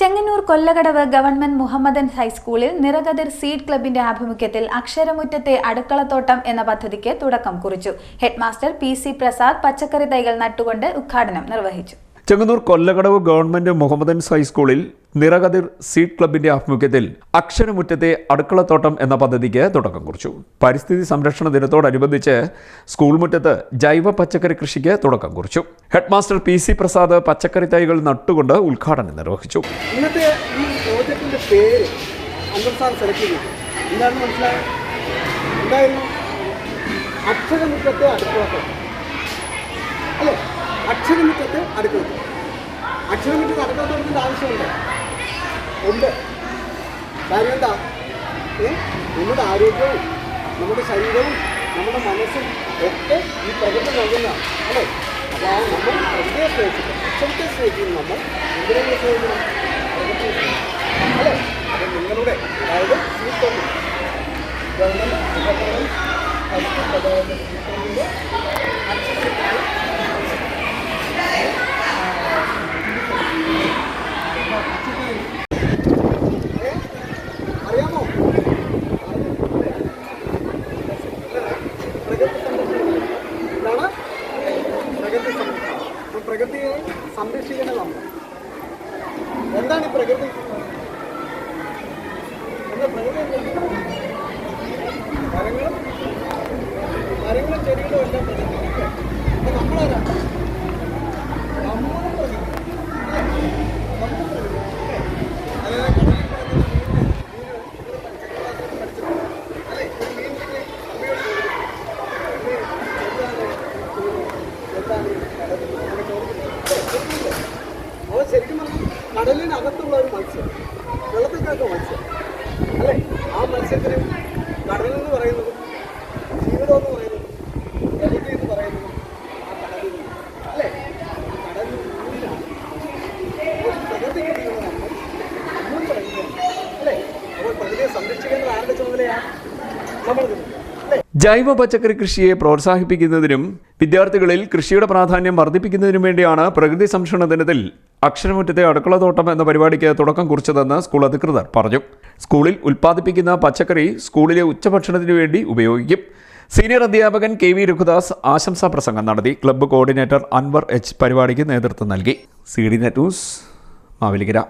Chengannur Kollakadavu government Mohammedan ഹൈസ്കൂളിൽ നിറകതിർ seed ക്ലബിന്റെ ആഭിമുഖ്യത്തിൽ അക്ഷരമുറ്റത്തെ അടുക്കളത്തോട്ടം എന്ന പദ്ധതിക്ക് തുടക്കം കുറിച്ചു. ഹെഡ്മാസ്റ്റർ പി സി പ്രസാദ് പച്ചക്കറി തൈകൾ നട്ടുകൊണ്ട് ഉദ്ഘാടനം നിർവഹിച്ചു. ചെങ്ങന്നൂർ കൊല്ലകടവ് ഗവൺമെന്റ് മുഹമ്മദൻസ് ഹൈസ്കൂളിൽ നിറകതിർ സീഡ് ക്ലബിന്റെ ആഭിമുഖ്യത്തിൽ അക്ഷരമുറ്റത്തെ അടുക്കളത്തോട്ടം എന്ന പദ്ധതിക്ക് തുടക്കം കുറിച്ചു. പരിസ്ഥിതി സംരക്ഷണ ദിനത്തോടനുബന്ധിച്ച് സ്കൂൾ മുറ്റത്ത് ജൈവ പച്ചക്കറി കൃഷിക്ക് തുടക്കം കുറിച്ചു. ഹെഡ്മാസ്റ്റർ പി സി പ്രസാദ് പച്ചക്കറി തൈകൾ നട്ടുകൊണ്ട് ഉദ്ഘാടനം നിർവഹിച്ചു. ഇന്നത്തെ ഈ പേര് അക്ഷരമുറ്റത്തെ അടുക്കളത്തോട്ടം. അല്ലേ? അക്ഷരമുറ്റത്തെ അക്ഷരമിറ്റത്ത് അക്ഷരമുറ്റത്തെ അടുക്കളത്തോട്ടത്തിന്റെ ആവശ്യമുണ്ട്. ഉണ്ട്. കാര്യം എന്താ? നമ്മുടെ ആരോഗ്യവും നമ്മുടെ ശരീരവും നമ്മുടെ മനസ്സും ഒക്കെ ഈ പ്രകൃതി നൽകുന്നതാണ്. അല്ലേ? അപ്പോൾ ആ നമ്മൾ പ്രകൃതിയെ സ്നേഹിച്ചിട്ട് അക്ഷരത്തെ സ്നേഹിക്കുന്ന നമ്മൾ എന്തിനെ പ്രകൃതിയെ സ്നേഹിക്കണം. അല്ലേ? അപ്പം നിങ്ങളുടെ അതായത് ഗവൺമെന്റ് ഉപകരണം ഹൈസ്കൂൾ സീത്തോട്ടിന്റെ അറിയാമോ പ്രകൃതി സംരക്ഷണം എന്താണ് പ്രകൃതി സംരക്ഷണം അപ്പോൾ പ്രകൃതിയെ നമ്മൾ എന്താണ് ഈ പ്രകൃതി? മരങ്ങളും മരങ്ങളും ചെടികളും എല്ലാം പ്രകൃതി അപ്പോൾ നമ്മളാരാ നമ്മളും പ്രകൃതി അല്ലേ? നമ്മളും പ്രകൃതി അല്ലേ? അതായത് കടലിൽ കിടക്കുന്ന മീന് മീന് ഇവിടെ പഞ്ചക്ലാസ്സിൽ പഠിച്ചിട്ടുണ്ട്. അല്ലേ? ഒരു മീനിനെ അമ്മയോട് ചോദിക്കും. എന്താണ് ഈ കടൽ? അങ്ങനെ ചോദിക്കില്ലേ? അപ്പോൾ ശരിക്കും പറഞ്ഞാൽ കടലിനകത്തുള്ള ഒരു മത്സ്യം. വെള്ളത്തിനകത്ത് മത്സ്യം. അല്ലേ? ആ മത്സ്യത്തിന് കടൽ എന്ന് പറയുന്നത് ജീവിതം എന്ന് പറയുന്നത് എനിക്ക് എന്ന് പറയുന്നത് ആ കടലിൽ അല്ലേ? അപ്പോൾ പ്രകൃതിക്ക് നിങ്ങൾ നമ്മൾ നമ്മളും അല്ലേ? അപ്പോൾ പ്രകൃതിയെ സംരക്ഷിക്കേണ്ടത് ആരുടെ ചുമതലയാണ്? നമ്മൾ ജൈവ പച്ചക്കറി കൃഷിയെ പ്രോത്സാഹിപ്പിക്കുന്നതിനും വിദ്യാർത്ഥികളിൽ കൃഷിയുടെ പ്രാധാന്യം വർദ്ധിപ്പിക്കുന്നതിനും വേണ്ടിയാണ് പ്രകൃതി സംരക്ഷണ ദിനത്തിൽ അക്ഷരമുറ്റത്തെ അടുക്കളത്തോട്ടം എന്ന പരിപാടിക്ക് തുടക്കം കുറിച്ചതെന്ന് സ്കൂൾ അധികൃതർ പറഞ്ഞു. സ്കൂളിൽ ഉൽപ്പാദിപ്പിക്കുന്ന പച്ചക്കറി സ്കൂളിലെ ഉച്ചഭക്ഷണത്തിനു വേണ്ടി ഉപയോഗിക്കും. സീനിയർ അധ്യാപകൻ കെ വി രഘുദാസ് ആശംസാ പ്രസംഗം നടത്തി. ക്ലബ്ബ് കോർഡിനേറ്റർ അൻവർ എച്ച് പരിപാടിക്ക് നേതൃത്വം നൽകി. C D net news Mavelikara.